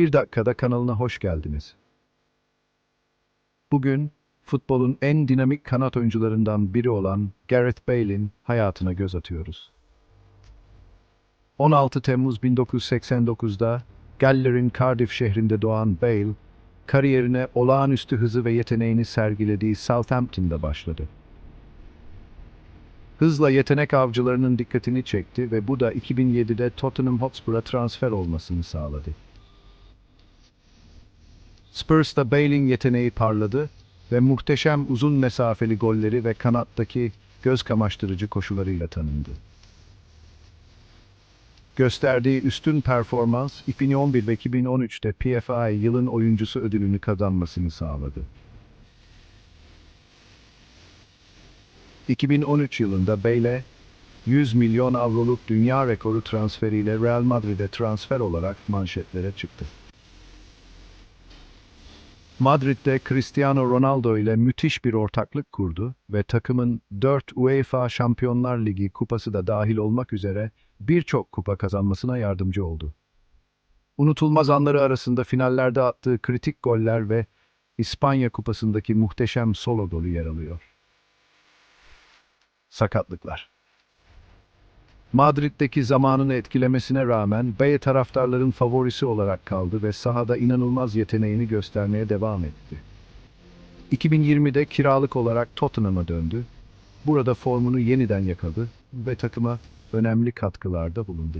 Bir dakikada kanalına hoş geldiniz. Bugün futbolun en dinamik kanat oyuncularından biri olan Gareth Bale'in hayatına göz atıyoruz. 16 Temmuz 1989'da Galler'in Cardiff şehrinde doğan Bale, kariyerine olağanüstü hızı ve yeteneğini sergilediği Southampton'da başladı. Hızla yetenek avcılarının dikkatini çekti ve bu da 2007'de Tottenham Hotspur'a transfer olmasını sağladı. Spurs'ta Bale'in yeteneği parladı ve muhteşem uzun mesafeli golleri ve kanattaki göz kamaştırıcı koşularıyla tanındı. Gösterdiği üstün performans 2011 ve 2013'te PFI yılın oyuncusu ödülünü kazanmasını sağladı. 2013 yılında Bale 100 milyon avroluk dünya rekoru transferiyle Real Madrid'e transfer olarak manşetlere çıktı. Madrid'de Cristiano Ronaldo ile müthiş bir ortaklık kurdu ve takımın 4 UEFA Şampiyonlar Ligi kupası da dahil olmak üzere birçok kupa kazanmasına yardımcı oldu. Unutulmaz anları arasında finallerde attığı kritik goller ve İspanya Kupası'ndaki muhteşem solo golü yer alıyor. Sakatlıklar Madrid'deki zamanını etkilemesine rağmen Bale taraftarların favorisi olarak kaldı ve sahada inanılmaz yeteneğini göstermeye devam etti. 2020'de kiralık olarak Tottenham'a döndü. Burada formunu yeniden yakaladı ve takıma önemli katkılarda bulundu.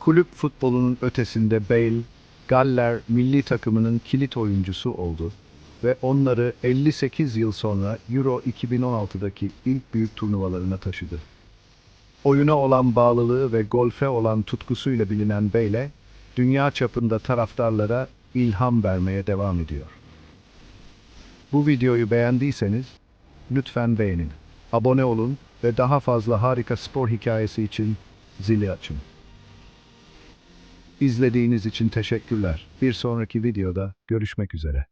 Kulüp futbolunun ötesinde Bale, Galler milli takımının kilit oyuncusu oldu ve onları 58 yıl sonra Euro 2016'daki ilk büyük turnuvalarına taşıdı. Oyuna olan bağlılığı ve golfe olan tutkusuyla bilinen Bale, dünya çapında taraftarlara ilham vermeye devam ediyor. Bu videoyu beğendiyseniz lütfen beğenin, abone olun ve daha fazla harika spor hikayesi için zili açın. İzlediğiniz için teşekkürler. Bir sonraki videoda görüşmek üzere.